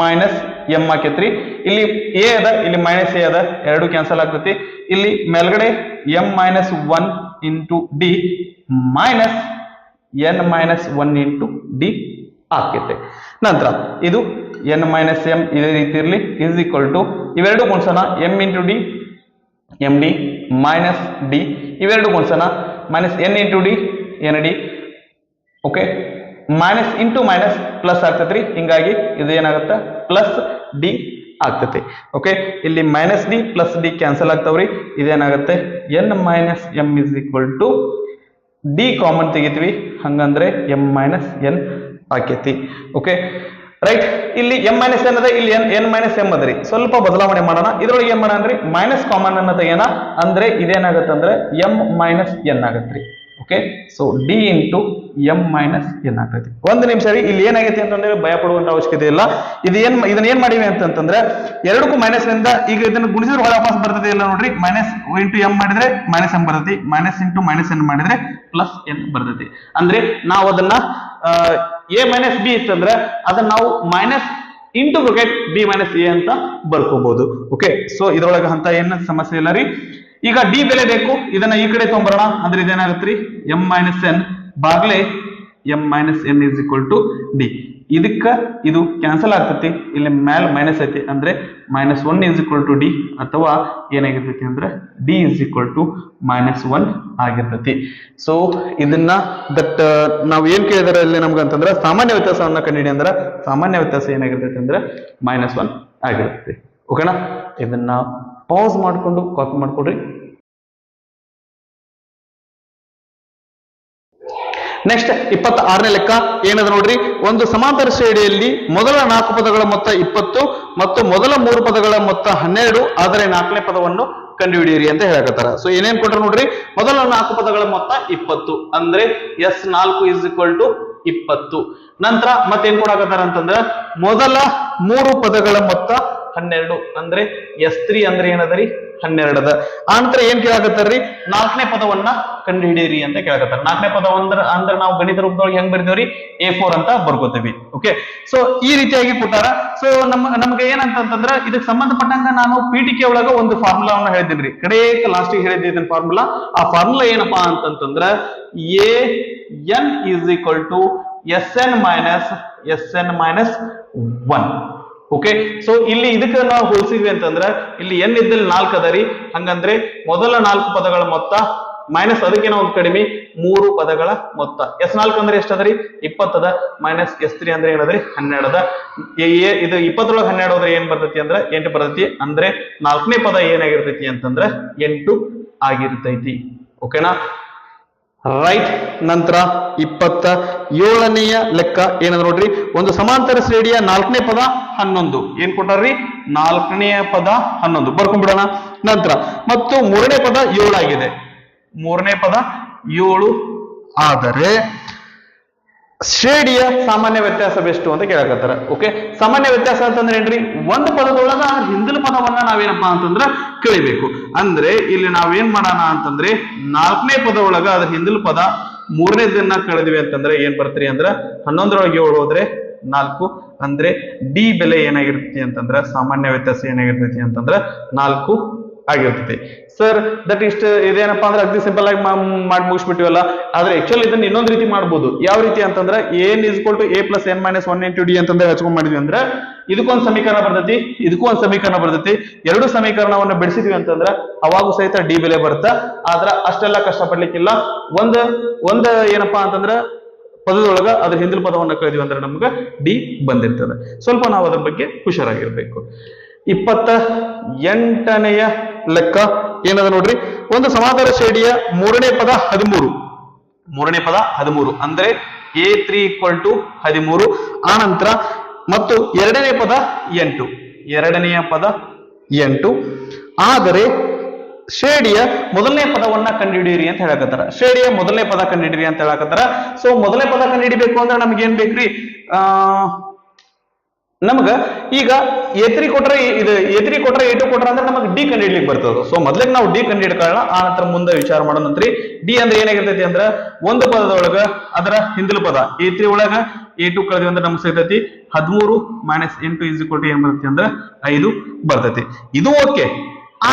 ಮೈನಸ್ ಎಂ ಆಕೈತ್ರಿ ಇಲ್ಲಿ ಎ ಅದ, ಇಲ್ಲಿ ಮೈನಸ್ ಎ ಅದ, ಎರಡು ಕ್ಯಾನ್ಸಲ್ ಆಗ್ತೈತಿ. ಇಲ್ಲಿ ಮೇಲ್ಗಡೆ M minus one into D minus N minus one into D ಆಗ್ತೈತೆ ನಂತರ, ಇದು ಎನ್ ಮೈನಸ್ ಎಂ ಇದೇ ರೀತಿ ಇರಲಿ ಇಸ್ ಈಕ್ವಲ್ ಟು ಇವೆರಡು ಗುಣಸನ M into D M D minus D ಇವೆರಡು ಗುಣಸನ minus N into D N D okay minus into minus plus ಆಗ್ತೈತ್ರಿ, ಹಿಂಗಾಗಿ ಇದು ಏನಾಗುತ್ತೆ? ಪ್ಲಸ್ ಡಿ ಆಗ್ತೈತಿ. ಓಕೆ ಇಲ್ಲಿ minus D plus D cancel ಆಗ್ತಾವ್ರಿ, ಇದೇನಾಗುತ್ತೆ? N minus M is equal to D common ತೆಗಿತೀವಿ. ಹಂಗಂದ್ರೆ M minus N ಆಕೈತಿ. ಓಕೆ ರೈಟ್ ಇಲ್ಲಿ ಎಂ ಮೈನಸ್ ಎನ್ ಅದ, ಇಲ್ಲಿ ಎನ್ ಎನ್ ಮೈನಸ್ ಎಂ ಅದ್ರಿ ಸ್ವಲ್ಪ ಬದಲಾವಣೆ ಮಾಡೋಣ. ಇದ್ರೊಳಗೆ ಏನ್ ಮಾಡೋಣ ಮೈನಸ್ ಕಾಮನ್ ಅನ್ನೋದು ಏನ ಅಂದ್ರೆ ಇದೇನಾಗತ್ತೆ ಅಂದ್ರೆ ಎಂ ಮೈನಸ್ ಎನ್ ಆಗತ್ರಿ. Okay so D into M minus N ಆಗ್ತೈತಿ ಒಂದು ನಿಮಿಷ ರೀ. ಇಲ್ಲಿ ಏನಾಗೈತಿ ಅಂತಂದ್ರೆ ಭಯ ಪಡುವಂತ ಅವಶ್ಯಕತೆ ಇಲ್ಲ. ಇದು ಏನ್ ಇದನ್ನ ಏನ್ ಮಾಡಿವಿ ಅಂತಂದ್ರೆ ಎರಡಕ್ಕೂ ಮೈನಸ್ನಿಂದ ಈಗ ಇದನ್ನ ಗುಣಿಸಿದ್ರೆ ಹೊರ ವಾಪಸ್ ಬರ್ತದೆ ಇಲ್ಲ ನೋಡ್ರಿ? ಮೈನಸ್ ಇಂಟು ಎಂ ಮಾಡಿದ್ರೆ ಮೈನಸ್ ಎಂ ಬರ್ತೈತಿ ಮೈನಸ್ ಇಂಟು ಮೈನಸ್ ಎನ್ ಮಾಡಿದ್ರೆ ಪ್ಲಸ್ ಎನ್ ಬರ್ತೈತಿ ಅಂದ್ರೆ ನಾವು ಅದನ್ನ ಎ ಮೈನಸ್ ಬಿ ಇತ್ತಂದ್ರೆ ಅದನ್ನ ನಾವು minus into bracket B minus A ಅಂತ ಬರ್ಕೋಬಹುದು ಓಕೆ ಸೊ ಇದ್ರೊಳಗೆ ಅಂತ ಏನ ಸಮಸ್ಯೆ ಇಲ್ಲ ರೀ? ಈಗ ಡಿ ಬೆಲೆ ಬೇಕು, ಇದನ್ನ ಈ ಕಡೆ ತೊಗೊಂಬರೋಣ ಅಂದ್ರೆ ಇದೇನಾಗತ್ತೆ ರೀ? M minus N Baglay M minus N is equal to D ಇದಕ್ಕ ಇದು ಕ್ಯಾನ್ಸಲ್ ಆಗ್ತತಿ, ಇಲ್ಲಿ ಮ್ಯಾಲ್ ಮೈನಸ್ ಐತಿ ಅಂದ್ರೆ minus one is equal to D ಅಥವಾ ಏನಾಗಿರ್ತೈತಿ ಅಂದ್ರೆ D is equal to minus one ಆಗಿರ್ತೈತಿ. ಸೊ ಇದನ್ನ ದಟ್ ನಾವು ಏನ್ ಕೇಳಿದಾರೆ ಇಲ್ಲಿ ನಮ್ಗೆ ಅಂತಂದ್ರೆ ಸಾಮಾನ್ಯ ವ್ಯತ್ಯಾಸವನ್ನ ಕಂಡಿಡಿ ಅಂದ್ರೆ ಸಾಮಾನ್ಯ ವ್ಯತ್ಯಾಸ ಏನಾಗಿರ್ತೈತಿ ಅಂದ್ರೆ ಮೈನಸ್ ಒನ್ ಆಗಿರ್ತೈತಿ. ಓಕೆನಾ ಇದನ್ನ ಪಾಸ್ ಮಾಡಿಕೊಂಡು ಕಾಪಿ ಮಾಡ್ಕೊಡ್ರಿ. ನೆಕ್ಸ್ಟ್ ಇಪ್ಪತ್ತ ಆರನೇ ಲೆಕ್ಕ ಏನದ ನೋಡ್ರಿ? ಒಂದು ಸಮಾಂತರ ಶ್ರೇಣಿಯಲ್ಲಿ ಮೊದಲ ನಾಲ್ಕು ಪದಗಳ ಮೊತ್ತ ಇಪ್ಪತ್ತು ಮತ್ತು ಮೊದಲ ಮೂರು ಪದಗಳ ಮೊತ್ತ ಹನ್ನೆರಡು, ಆದರೆ ನಾಲ್ಕನೇ ಪದವನ್ನು ಕಂಡುಹಿಡಿಯಿರಿ ಅಂತ ಹೇಳಕತ್ತಾರ. ಸೊ ಏನೇನ್ ಕೊಟ್ರ ನೋಡ್ರಿ? ಮೊದಲ ನಾಲ್ಕು ಪದಗಳ ಮೊತ್ತ ಇಪ್ಪತ್ತು, ಅಂದ್ರೆ ಎಸ್ ನಾಲ್ಕು ಇಸ್ ಈಕ್ವಲ್ ಟು ಇಪ್ಪತ್ತು. ನಂತರ ಮತ್ತೇನ್ ಕೊಡಕತ್ತಾರ ಅಂತಂದ್ರ ಮೊದಲ ಮೂರು ಪದಗಳ ಮೊತ್ತ ಹನ್ನೆರಡು ಅಂದ್ರೆ ಎಸ್ ತ್ರೀ ಅಂದ್ರೆ ಏನದರಿ? ಹನ್ನೆರಡದ. ಆನಂತರ ಏನ್ ಕೇಳಾಕತ್ತಾರ್ರಿ? ನಾಲ್ಕನೇ ಪದವನ್ನ ಕಂಡು ಹಿಡಿಯಿರಿ ಅಂತ ಕೇಳಾಕತ್ತಾರ. ನಾಲ್ಕನೇ ಪದ ಅಂದ್ರ ಅಂದ್ರೆ ನಾವು ಗಣಿತ ರೂಪದೊಳಗೆ ಹೆಂಗ್ ಬರಿದೇವ್ರಿ ಎ ಫೋರ್ ಅಂತ ಬರ್ಕೋತೀವಿ. ಓಕೆ ಸೊ ಈ ರೀತಿಯಾಗಿ ಕೊಟ್ಟಾರ. ಸೊ ನಮ್ ನಮ್ಗೆ ಏನಂತಂದ್ರ ಇದಕ್ಕೆ ಸಂಬಂಧಪಟ್ಟಂಗ ನಾನು ಪೀಠಿಕೆ ಒಳಗ ಒಂದು ಫಾರ್ಮುಲಾವನ್ನ ಹೇಳ್ತೀನಿ ಕಡೆ ಲಾಸ್ಟ್ ಹೇಳಿದ್ದೀನಿ ಫಾರ್ಮುಲಾ. ಆ ಫಾರ್ಮುಲಾ ಏನಪ್ಪಾ ಅಂತಂತಂದ್ರ A N is equal to S N minus S N minus one. Okay so ಇಲ್ಲಿ ಇದಕ್ಕೆ ನಾವು ಹೋಲಿಸಿದ್ವಿ ಅಂತಂದ್ರೆ, ಇಲ್ಲಿ ಎನ್ ಇದ್ದಲ್ಲಿ ನಾಲ್ಕು ಅದ ರೀ. ಹಂಗಂದ್ರೆ, ಮೊದಲ ನಾಲ್ಕು ಪದಗಳ ಮೊತ್ತ ಮೈನಸ್ ಅದಕ್ಕೆ ನಾವು ಕಡಿಮೆ, ಮೂರು ಪದಗಳ ಮೊತ್ತ. ಎಸ್ ನಾಲ್ಕು ಅಂದ್ರೆ ಎಷ್ಟು ಅದ ರೀ? ಇಪ್ಪತ್ತದ ಮೈನಸ್ ಎಸ್ ತ್ರೀ ಅಂದ್ರೆ ಏನದ್ರಿ ಹನ್ನೆರಡದ ಇದು ಇಪ್ಪತ್ತರೊಳಗೆ ಹನ್ನೆರಡು ಹೋದ್ರೆ ಏನ್ ಬರ್ತೈತಿ ಅಂದ್ರೆ, ಎಂಟು ಬರ್ತೈತಿ. ಅಂದ್ರೆ, ನಾಲ್ಕನೇ ಪದ ಏನಾಗಿರ್ತೈತಿ ಅಂತಂದ್ರೆ, ಎಂಟು ಆಗಿರ್ತೈತಿ. ಓಕೆನಾ ರೈಟ್ ನಂತರ ಇಪ್ಪತ್ತ ಏಳನೆಯ ಲೆಕ್ಕ ಏನದ ನೋಡ್ರಿ? ಒಂದು ಸಮಾಂತರ ಶ್ರೇಣಿಯ ನಾಲ್ಕನೇ ಪದ ಹನ್ನೊಂದು. ಏನ್ ಕೊಟ್ಟಾರ್ರಿ? ನಾಲ್ಕನೆಯ ಪದ ಹನ್ನೊಂದು. ಬರ್ಕೊಂಡ್ಬಿಡೋಣ ನಂತರ, ಮತ್ತು ಮೂರನೇ ಪದ ಏಳಾಗಿದೆ. ಮೂರನೇ ಪದ ಏಳು ಆದರೆ ಶ್ರೇಣಿಯ ಸಾಮಾನ್ಯ ವ್ಯತ್ಯಾಸ ಎಷ್ಟು ಅಂತ ಕೇಳಕತ್ತಾರ. ಓಕೆ ಸಾಮಾನ್ಯ ವ್ಯತ್ಯಾಸ ಅಂತಂದ್ರೆ ಏನ್ರಿ? ಒಂದು ಪದದೊಳಗ ಹಿಂದಿನ ಪದವನ್ನ ನಾವೇನಪ್ಪಾ ಅಂತಂದ್ರ ಕಳಿಬೇಕು. ಅಂದ್ರೆ ಇಲ್ಲಿ ನಾವೇನ್ ಮಾಡೋಣ ಅಂತಂದ್ರೆ ನಾಲ್ಕನೇ ಪದ ಒಳಗ ಅದ್ರ ಹಿಂದಿನ ಪದ ಮೂರನೇ ದಿನ ಕಳೆದಿವೆ ಅಂತಂದ್ರೆ ಏನ್ ಬರ್ತೀರಿ ಅಂದ್ರ ಹನ್ನೊಂದರೊಳಗೆ ಏಳು ಹೋದ್ರೆ ನಾಲ್ಕು. ಅಂದ್ರೆ ಡಿ ಬೆಲೆ ಏನಾಗಿರ್ತೈತಿ ಅಂತಂದ್ರ, ಸಾಮಾನ್ಯ ವ್ಯತ್ಯಾಸ ಏನಾಗಿರ್ತೈತಿ ಅಂತಂದ್ರ ನಾಲ್ಕು ಆಗಿರ್ತೈತಿ. ಸರ್ ದಟ್ ಇಷ್ಟ ಇದೇನಪ್ಪಾ ಅಂದ್ರೆ ಅತಿ ಸಿಂಪಲ್ ಆಗಿ ಮಾಡಿ ಮುಗಿಸ್ಬಿಟ್ಟಿವಲ್ಲ. ಆದ್ರೆ ಆಕ್ಚುಲ್ ಇದನ್ನ ಇನ್ನೊಂದ್ ರೀತಿ ಮಾಡ್ಬೋದು. ಯಾವ ರೀತಿ ಅಂತಂದ್ರೆ N is equal to A plus N minus one into D ಅಂತಂದ್ರೆ ಹಚ್ಕೊಂಡ್ ಮಾಡಿದ್ವಿ ಅಂದ್ರೆ ಇದಕ್ಕೊಂದ್ ಸಮೀಕರಣ ಬರ್ತೈತಿ, ಇದಕ್ಕೂ ಒಂದ್ ಸಮೀಕರಣ ಬರ್ತೈತಿ. ಎರಡು ಸಮೀಕರಣವನ್ನ ಬಿಡಿಸಿದ್ವಿ ಅಂತಂದ್ರ, ಅವಾಗೂ ಸಹಿತ ಡಿ ಬೆಲೆ ಬರುತ್ತ? ಆದ್ರ ಅಷ್ಟೆಲ್ಲ ಕಷ್ಟಪಡ್ಲಿಕ್ಕಿಲ್ಲ. ಒಂದ್ ಒಂದ್ ಏನಪ್ಪಾ ಅಂತಂದ್ರ ಪದದೊಳಗ ಅದ್ರ ಹಿಂದಿನ ಪದವನ್ನ ಕಳೆದಿವಿ ಅಂದ್ರೆ ನಮ್ಗೆ ಡಿ ಬಂದಿರ್ತದೆ. ಸ್ವಲ್ಪ ನಾವು ಅದ್ರ ಬಗ್ಗೆ ಹುಷಾರಾಗಿರ್ಬೇಕು. ಇಪ್ಪತ್ತ ಎಂಟನೆಯ ಲೆಕ್ಕ ಏನದ ನೋಡ್ರಿ? ಒಂದು ಸಮಾಧಾನ ಶ್ರೇಣಿಯ ಮೂರನೇ ಪದ ಹದಿಮೂರು. ಮೂರನೇ ಪದ ಹದಿಮೂರು. ಅಂದ್ರೆ ಎ ತ್ರೀ ಈಕ್ವಲ್ ಟು ಹದಿಮೂರು. ಆನಂತರ ಮತ್ತು ಎರಡನೇ ಪದ ಎಂಟು. ಎರಡನೆಯ ಪದ ಎಂಟು. ಆದರೆ ಶ್ರೇಣಿಯ ಮೊದಲನೇ ಪದವನ್ನ ಕಂಡುಹಿಡಿಯಿರಿ ಅಂತ ಹೇಳಕತ್ತಾರ. ಶ್ರೇಡಿಯ ಮೊದಲನೇ ಪದ ಕಂಡುಹಿಡಿಯಿರಿ ಅಂತ ಹೇಳಕತ್ತಾರ. ಸೊ ಮೊದಲನೇ ಪದ ಕಂಡುಹಿಡಿಬೇಕು ಅಂದ್ರೆ ನಮ್ಗೆ ಏನ್ ಬೇಕ್ರಿ? ಆ, ನಮಗ ಈಗ ಎತ್ರಿ ಕೊಟ್ರೆ ಇದು ಎತ್ರಿ ಕೊಟ್ರೆ ಎಟು ಕೊಟ್ರ ಅಂದ್ರೆ ನಮಗೆ ಡಿ ಕಂಡು ಹಿಡ್ಲಿಕ್ಕೆ ಬರ್ತದೆ ಸೊ ಮೊದ್ಲಿಗೆ ನಾವು ಡಿ ಕಂಡು ಹಿಡ್ಕೊಳ್ಳೋಣ ಆ ನಂತರ ಮುಂದೆ ವಿಚಾರ ಮಾಡೋಣಂತ್ರಿ ಡಿ ಅಂದ್ರೆ ಏನಾಗಿರ್ತೈತಿ ಅಂದ್ರ ಒಂದು ಪದದೊಳಗ ಅದರ ಹಿಂದಿಲು ಪದ. ಎ ಒಳಗ ಎ ಟು ಕಳೆದ್ವಿ ಅಂದ್ರೆ ನಮ್ಗೆ ಸಿಗ್ತೈತಿ. ಹದಿಮೂರು ಮೈನಸ್ ಎಂಟು ಇಸ್ ಟು ಏನ್ ಬರ್ತೈತಿ ಅಂದ್ರೆ ಐದು ಬರ್ತೈತಿ. ಇದು ಓಕೆ ಆ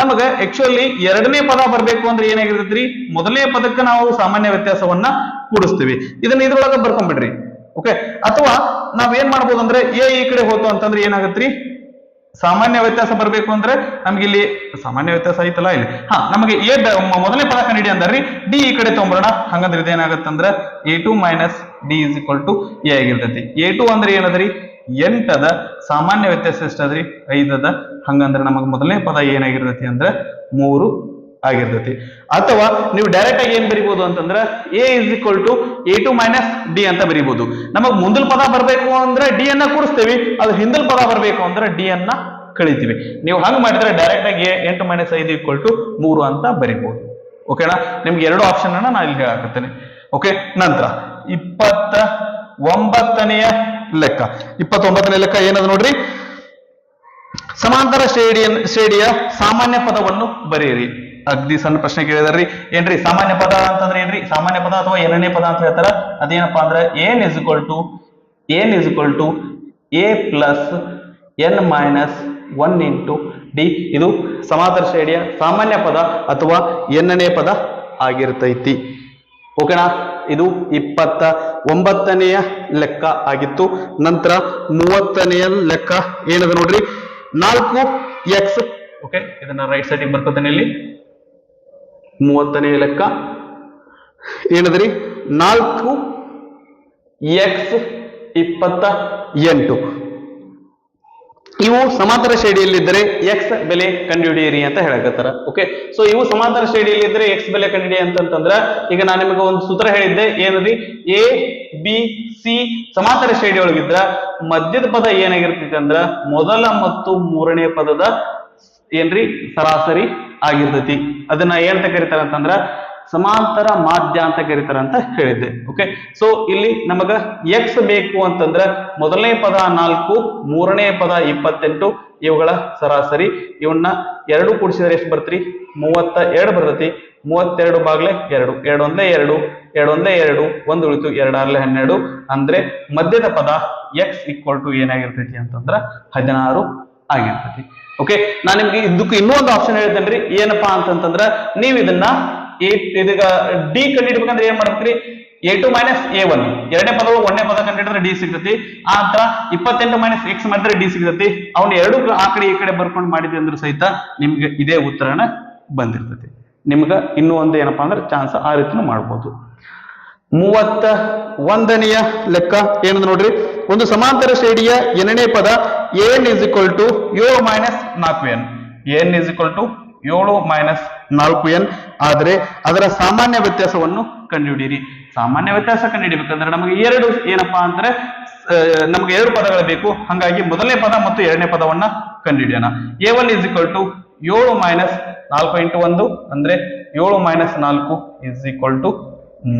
ನಮಗೆ ಆಕ್ಚುಲಿ ಎರಡನೇ ಪದ ಬರಬೇಕು ಅಂದ್ರೆ ಏನಾಗಿರ್ತೈತ್ರಿ? ಮೊದಲನೇ ಪದಕ್ಕೆ ನಾವು ಸಾಮಾನ್ಯ ವ್ಯತ್ಯಾಸವನ್ನ ಕೂಡಿಸ್ತೀವಿ. ಇದನ್ನ ಇದ್ರೊಳಗ ಬರ್ಕೊಂಡ್ಬಿಡ್ರಿ ಓಕೆ ಅಥವಾ ನಾವೇನ್ ಮಾಡ್ಬೋದು ಅಂದ್ರೆ ಎ ಈ ಕಡೆ ಹೋತು ಅಂತಂದ್ರೆ ಏನಾಗತ್ರಿ? ಸಾಮಾನ್ಯ ವ್ಯತ್ಯಾಸ ಬರಬೇಕು ಅಂದ್ರೆ ನಮ್ಗೆ ಇಲ್ಲಿ ಸಾಮಾನ್ಯ ವ್ಯತ್ಯಾಸ ಐತಲ್ಲ ಇಲ್ಲಿ. ಹಾ, ನಮಗೆ ಎ ಮೊದಲನೇ ಪದ ಕಂಡಿಡಿ ಅಂದ್ರಿ. ಡಿ ಈ ಕಡೆ ತೊಗೊಂಬರೋಣ. ಹಂಗಂದ್ರೆ ಇದೇನಾಗತ್ತಂದ್ರ A two minus D is equal to A ಆಗಿರ್ತೈತಿ. ಎ ಟು ಅಂದ್ರೆ ಏನದ್ರಿ? ಎಂಟದ ಸಾಮಾನ್ಯ ವ್ಯತ್ಯಾಸ ಎಷ್ಟದ್ರಿ? ಐದದ ಹಂಗಂದ್ರೆ ನಮಗೆ ಮೊದಲನೇ ಪದ ಏನಾಗಿರ್ತೈತಿ ಅಂದ್ರೆ ಮೂರು ಆಗಿರ್ತೈತಿ. ಅಥವಾ ನೀವು ಡೈರೆಕ್ಟ್ ಆಗಿ ಏನ್ ಬರಿಬಹುದು ಅಂತಂದ್ರೆ A is equal to A two minus D ಅಂತ ಬರಿಬಹುದು ನಮಗ್ ಮುಂದಲ್ ಪದ ಬರಬೇಕು ಅಂದ್ರೆ ಡಿ ಅನ್ನ ಕೂಡಿಸ್ತೀವಿ ಅದು ಹಿಂದಲ್ ಪದ ಬರಬೇಕು ಅಂದ್ರೆ ಡಿ ಅನ್ನ ಕಳಿತೀವಿ. ನೀವು ಹಂಗ್ ಮಾಡಿದ್ರೆ ಡೈರೆಕ್ಟ್ ಆಗಿ ಎಂಟು ಮೈನಸ್ ಐದು ಈಕ್ವಲ್ ಟು ಮೂರು ಅಂತ ಬರಿಬಹುದು ಓಕೆನಾ ನಿಮ್ಗೆ ಎರಡು ಆಪ್ಷನ್ ಅನ್ನ ನಾನು ಇಲ್ಲಿ ಹೇಳಾಕತ್ತೇನೆ ಓಕೆ ನಂತರ ಇಪ್ಪತ್ತ ಒಂಬತ್ತನೆಯ ಲೆಕ್ಕ. ಇಪ್ಪತ್ತೊಂಬತ್ತನೇ ಲೆಕ್ಕ ಏನದು ನೋಡ್ರಿ? ಸಮಾಂತರ ಶ್ರೇಣಿಯ ಶ್ರೇಣಿಯ ಸಾಮಾನ್ಯ ಪದವನ್ನು ಬರೆಯಿರಿ. ಅಗ್ದಿ ಸಣ್ಣ ಪ್ರಶ್ನೆ ಕೇಳಿದಾರ್ರಿ. ಏನ್ರಿ, ಸಾಮಾನ್ಯ ಪದ ಅಂತಂದ್ರೆ ಏನ್ರಿ? ಸಾಮಾನ್ಯ ಪದ ಅಥವಾ ಎರಡನೇ ಪದ ಅಂತ ಹೇಳ್ತಾರ? ಅದೇನಪ್ಪಾ ಅಂದ್ರೆ N is equal to N is equal to A plus N minus one into D. ಇದು ಸಮಾಂತರ ಶ್ರೇಣಿಯ ಸಾಮಾನ್ಯ ಪದ ಅಥವಾ ಎನ್ನನೇ ಪದ ಆಗಿರ್ತೈತಿ. ಓಕೆನಾ? ಇದು ಇಪ್ಪತ್ತ ಒಂಬತ್ತನೆಯ ಲೆಕ್ಕ ಆಗಿತ್ತು. ನಂತರ ಮೂವತ್ತನೆಯ ಲೆಕ್ಕ ಏನದ ನೋಡ್ರಿ? ನಾಲ್ಕು ಎಕ್ಸ್ ಓಕೆ ಇದನ್ನ ರೈಟ್ ಸೈಡಿಗೆ ಬರ್ಕೋತೇನೆ ಇಲ್ಲಿ. ಮೂವತ್ತನೆಯ ಲೆಕ್ಕ. ಏನದ್ರಿ? ನಾಲ್ಕು ಎಕ್ಸ್ ಇಪ್ಪತ್ತ ಎಂಟು. ಇವು ಸಮಾಂತರ ಶ್ರೇಣಿಯಲ್ಲಿದ್ದರೆ ಎಕ್ಸ್ ಬೆಲೆ ಕಂಡುಹಿಡಿಯಿರಿ ಅಂತ ಹೇಳಕತ್ತಾರ. ಓಕೆ ಸೊ ಇವು ಸಮಾಂತರ ಶ್ರೇಣಿಯಲ್ಲಿದ್ದರೆ ಎಕ್ಸ್ ಬೆಲೆ ಕಂಡುಹಿಡಿ ಅಂತಂತಂದ್ರ, ಈಗ ನಾನು ನಿಮಗೆ ಒಂದು ಸೂತ್ರ ಹೇಳಿದ್ದೆ ಏನದಿ ಎ ಬಿ ಸಿ ಸಮಾಂತರ ಶೈಲಿ ಮಧ್ಯದ ಪದ ಏನಾಗಿರ್ತೈತಿ ಅಂದ್ರ, ಮೊದಲ ಮತ್ತು ಮೂರನೇ ಪದದ ಏನ್ರಿ? ಸರಾಸರಿ ಆಗಿರ್ತೈತಿ. ಅದನ್ನ ಏನಂತ ಕರೀತಾರ ಅಂತಂದ್ರ ಸಮಾಂತರ ಮಾಧ್ಯ ಅಂತ ಕರೀತಾರ ಅಂತ ಹೇಳಿದ್ದೆ. ಓಕೆ ಸೊ ಇಲ್ಲಿ ನಮಗ ಎಕ್ಸ್ ಬೇಕು ಅಂತಂದ್ರ ಮೊದಲನೇ ಪದ ನಾಲ್ಕು, ಮೂರನೇ ಪದ ಇಪ್ಪತ್ತೆಂಟು, ಇವುಗಳ ಸರಾಸರಿ. ಇವನ್ನ ಎರಡು ಕೂಡಿಸಿದ್ರೆ ಎಷ್ಟು ಬರ್ತೀರಿ? ಮೂವತ್ತ ಎರಡು ಬರ್ತೈತಿ. ಮೂವತ್ತೆರಡು ಬಾಗ್ಲೆ ಎರಡು. ಎರಡು ಒಂದೇ ಎರಡು ಎರಡು ಒಂದೇ ಎರಡು, ಒಂದು ಉಳಿತು ಎರಡಾರ್ಲೆ ಹನ್ನೆರಡು. ಅಂದ್ರೆ ಮಧ್ಯದ ಪದ ಎಕ್ಸ್ ಈಕ್ವಲ್ ಟು ಏನಾಗಿರ್ತೈತಿ ಅಂತಂದ್ರ ಹದಿನಾರು ಆಗಿರ್ತೈತಿ. ಓಕೆ ನಾನು ನಿಮ್ಗೆ ಇದಕ್ಕೂ ಇನ್ನೂ ಒಂದು ಆಪ್ಷನ್ ಹೇಳ್ತೇನೆ ರೀ ಏನಪ್ಪಾ ಅಂತಂತಂದ್ರ ನೀವು ಇದನ್ನ ಏ ಇದೀಗ ಡಿ ಕಂಡಿಡ್ಬೇಕಂದ್ರೆ ಏನ್ ಮಾಡ್ಬೇಕ್ರಿ? A two minus A one ಎರಡನೇ ಪದವು ಒಂದನೇ ಪದ ಕಂಡಿಡಿದ್ರೆ ಡಿ ಸಿಗ್ತತಿ. ಆ ತರ ಇಪ್ಪತ್ತೆಂಟು ಮೈನಸ್ ಎಕ್ಸ್ ಮಾಡಿದ್ರೆ ಡಿ ಸಿಗ್ತತಿ. ಅವ್ನ ಎರಡು ಆ ಕಡೆ ಈ ಕಡೆ ಬರ್ಕೊಂಡು ಮಾಡಿದ್ವಿ ಅಂದ್ರೆ ಸಹಿತ ನಿಮ್ಗೆ ಇದೇ ಉತ್ತರನ ಬಂದಿರ್ತತಿ. ನಿಮ್ಗೆ ಇನ್ನೂ ಒಂದು ಏನಪ್ಪಾ ಅಂದ್ರೆ ಚಾನ್ಸ್ ಆ ರೀತಿನೂ ಮಾಡ್ಬೋದು. ಮೂವತ್ತ ಒಂದನೆಯ ಲೆಕ್ಕ ಏನಂದ್ರೆ ನೋಡ್ರಿ? ಒಂದು ಸಮಾಂತರ ಶ್ರೇಣಿಯ ಎರಡನೇ ಪದ ಎನ್ ಇಸ್ ಇಕ್ವಲ್ ಟು ಏಳು ಮೈನಸ್ ನಾಲ್ಕು N N is equal to ಏಳು ಮೈನಸ್ ನಾಲ್ಕು ಎನ್ ಆದರೆ ಅದರ ಸಾಮಾನ್ಯ ವ್ಯತ್ಯಾಸವನ್ನು ಕಂಡುಹಿಡಿಯಿರಿ. ಸಾಮಾನ್ಯ ವ್ಯತ್ಯಾಸ ಕಂಡುಹಿಡಿಬೇಕಂದ್ರೆ ನಮಗೆ ಎರಡು ಏನಪ್ಪಾ ಅಂದ್ರೆ ನಮಗೆ ಎರಡು ಪದಗಳು ಬೇಕು. ಹಂಗಾಗಿ ಮೊದಲನೇ ಪದ ಮತ್ತು ಎರಡನೇ ಪದವನ್ನ ಕಂಡುಹಿಡಿಯೋಣ. A one is equal to ಏಳು ಮೈನಸ್ ನಾಲ್ಕು ಇಂಟು ಒಂದು ಅಂದ್ರೆ ಏಳು ಮೈನಸ್ ನಾಲ್ಕು ಇಸ್ ಈಕ್ವಲ್ ಟು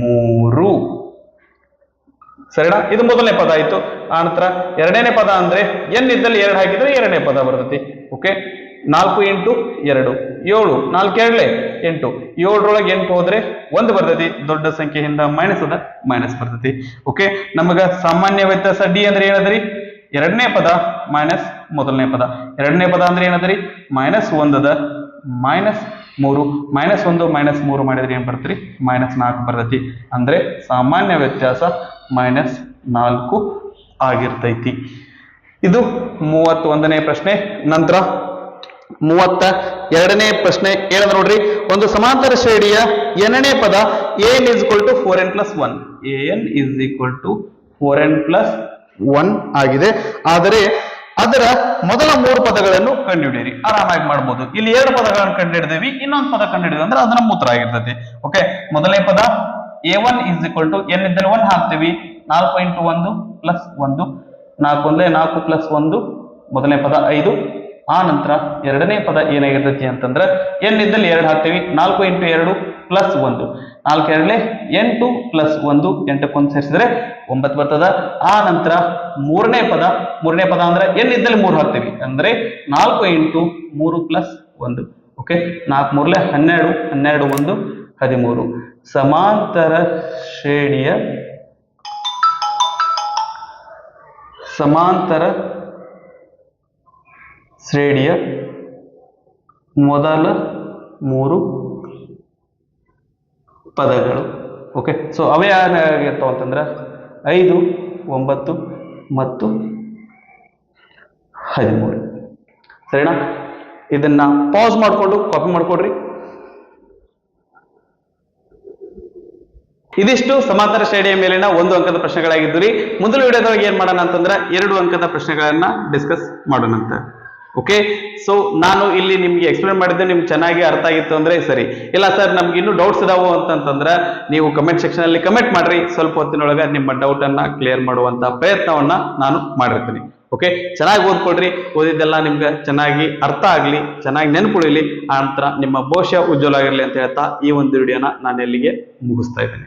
ಮೂರು. ಸರಿನಾ? ಇದು ಮೊದಲನೇ ಪದ ಆಯ್ತು. ಆ ನಂತರ ಎರಡನೇ ಪದ ಅಂದ್ರೆ ಎನ್ ಇದ್ದಲ್ಲಿ ಎರಡು ಹಾಕಿದ್ರೆ ಎರಡನೇ ಪದ ಬರ್ತೈತಿ. ಓಕೆ ನಾಲ್ಕು ಎಂಟು ಎರಡು. ಏಳು. ನಾಲ್ಕು ಎರಡ್ಲೆ ಎಂಟು. ಏಳರೊಳಗೆ ಎಂಟು ಹೋದ್ರೆ ಒಂದು ಬರ್ತೈತಿ. ದೊಡ್ಡ ಸಂಖ್ಯೆಯಿಂದ ಮೈನಸ್ ಅದ ಮೈನಸ್ ಬರ್ತೈತಿ. ಓಕೆ ನಮಗ ಸಾಮಾನ್ಯ ವ್ಯತ್ಯಾಸ ಡಿ ಅಂದ್ರೆ ಏನದ್ರಿ? ಎರಡನೇ ಪದ ಮೈನಸ್ ಮೊದಲನೇ ಪದ. ಎರಡನೇ ಪದ ಅಂದ್ರೆ ಏನದ್ರಿ? ಮೈನಸ್ ಒಂದದ ಮೈನಸ್ ಮೂರು. ಮೈನಸ್ ಒಂದು ಮೈನಸ್ ಮೂರು ಮಾಡಿದ್ರೆ ಏನ್ ಬರ್ತೈತಿ ಮೈನಸ್ ನಾಲ್ಕು ಬರ್ತೈತಿ. ಅಂದ್ರೆ ಸಾಮಾನ್ಯ ವ್ಯತ್ಯಾಸ ಮೈನಸ್ ನಾಲ್ಕು ಆಗಿರ್ತೈತಿ. ಇದು ಮೂವತ್ತೊಂದನೇ ಪ್ರಶ್ನೆ. ನಂತರ ಮೂವತ್ತ ಎರಡನೇ ಪ್ರಶ್ನೆ ಏನದ ನೋಡ್ರಿ. ಒಂದು ಸಮಾಂತರ ಶ್ರೇಣಿಯ ಎರಡನೇ ಪದ N is equal to four N plus one N is equal to four N plus one ಆಗಿದೆ. ಆದರೆ ಅದರ ಮೊದಲ ಮೂರು ಪದಗಳನ್ನು ಕಂಡುಹಿಡಿಯಿರಿ. ಆರಾಮಾಗಿ ಮಾಡ್ಬೋದು. ಇಲ್ಲಿ ಎರಡು ಪದಗಳನ್ನು ಕಂಡುಹಿಡಿದೇವಿ. ಇನ್ನೊಂದು ಪದ ಕಂಡುಹಿಡಿದ ಅಂದ್ರೆ ಅದು ಮೂತ್ರ ಆಗಿರ್ತೈತಿ ಓಕೆ ಮೊದಲನೇ ಪದ A one is equal to N ಇದ್ದಲ್ಲಿ ಒನ್ ಹಾಕ್ತೀವಿ. ನಾಲ್ಕು ಇಂಟು ಒಂದು ಪ್ಲಸ್ ಒಂದು. ನಾಲ್ಕು ಒಂದೇ ನಾಲ್ಕು ಪ್ಲಸ್ ಒಂದು. ಮೊದಲನೇ ಪದ ಐದು. ಆ ನಂತರ ಎರಡನೇ ಪದ ಏನಾಗಿರ್ತೈತಿ ಅಂತಂದ್ರೆ ಎನ್ ಇದ್ದಲ್ಲಿ ಎರಡು ಹಾಕ್ತೀವಿ. ನಾಲ್ಕು ಇಂಟು ಎರಡು ಪ್ಲಸ್ ಒಂದು. ನಾಲ್ಕು ಎರಡಲೆ ಎಂಟು ಪ್ಲಸ್ ಒಂದು ಎಂಟಕ್ಕೊಂದು ಸೇರಿಸಿದ್ರೆ ಒಂಬತ್ತು ಬರ್ತದ. ಆ ನಂತರ ಮೂರನೇ ಪದ ಮೂರನೇ ಪದ ಅಂದ್ರೆ ಎನ್ ಇದ್ದಲ್ಲಿ ಮೂರು ಹಾಕ್ತೀವಿ. ಅಂದ್ರೆ ನಾಲ್ಕು ಎಂಟು ಮೂರು ಪ್ಲಸ್ ಒಂದು. ಓಕೆ ನಾಲ್ಕು ಮೂರಲೆ ಹನ್ನೆರಡು ಹನ್ನೆರಡು ಒಂದು, ಹದಿಮೂರು. ಸಮಾಂತರ ಶ್ರೇಣಿಯ, ಸಮಾಂತರ ಶ್ರೇಣಿಯ ಮೊದಲ ಮೂರು ಪದಗಳು. ಓಕೆ ಸೊ ಅವೇ ಆಗಿರ್ತಾವ ಅಂತಂದ್ರೆ ಐದು, ಒಂಬತ್ತು ಮತ್ತು ಹದಿಮೂರು. ಸರಿನಾ? ಇದನ್ನ ಪಾಸ್ ಮಾಡಿಕೊಂಡು ಕಾಪಿ ಮಾಡಿಕೊಡ್ರಿ. ಇದಿಷ್ಟು ಸಮಾಂತರ ಶ್ರೇಣಿಯ ಮೇಲಿನ ಒಂದು ಅಂಕದ ಪ್ರಶ್ನೆಗಳಾಗಿದ್ದು ರೀ. ಮುಂದಿನ ವಿಡಿಯೋದೊಳಗೆ ಏನ್ ಮಾಡೋಣ ಅಂತಂದ್ರೆ ಎರಡು ಅಂಕದ ಪ್ರಶ್ನೆಗಳನ್ನ ಡಿಸ್ಕಸ್ ಮಾಡೋಣಂತ. ಓಕೆ ಸೊ ನಾನು ಇಲ್ಲಿ ನಿಮ್ಗೆ ಎಕ್ಸ್ಪ್ಲೇನ್ ಮಾಡಿದ್ದೆ ನಿಮ್ಗೆ ಚೆನ್ನಾಗಿ ಅರ್ಥ ಆಗಿತ್ತು ಅಂದ್ರೆ ಸರಿ. ಇಲ್ಲ ಸರ್ ನಮ್ಗೆ ಇನ್ನೂ ಡೌಟ್ಸ್ ಇದಾವು ಅಂತಂತಂದ್ರೆ ನೀವು ಕಮೆಂಟ್ ಸೆಕ್ಷನ್ ಅಲ್ಲಿ ಕಮೆಂಟ್ ಮಾಡ್ರಿ. ಸ್ವಲ್ಪ ಹೊತ್ತಿನೊಳಗೆ ನಿಮ್ಮ ಡೌಟ್ ಅನ್ನ ಕ್ಲಿಯರ್ ಮಾಡುವಂತ ಪ್ರಯತ್ನವನ್ನ ನಾನು ಮಾಡಿರ್ತೀನಿ. ಓಕೆ ಚೆನ್ನಾಗಿ ಓದ್ಕೊಡ್ರಿ ಓದಿದ್ದೆಲ್ಲ ನಿಮ್ಗೆ ಚೆನ್ನಾಗಿ ಅರ್ಥ ಆಗ್ಲಿ, ಚೆನ್ನಾಗಿ ನೆನ್ಪುಳಿಲಿ ಆ ನಂತರ ನಿಮ್ಮ ಭವಿಷ್ಯ ಉಜ್ವಲ ಆಗಿರ್ಲಿ ಅಂತ ಹೇಳ್ತಾ ಈ ಒಂದು ವಿಡಿಯೋನ ನಾನು ಎಲ್ಲಿಗೆ ಮುಗಿಸ್ತಾ ಇದ್ದೀನಿ.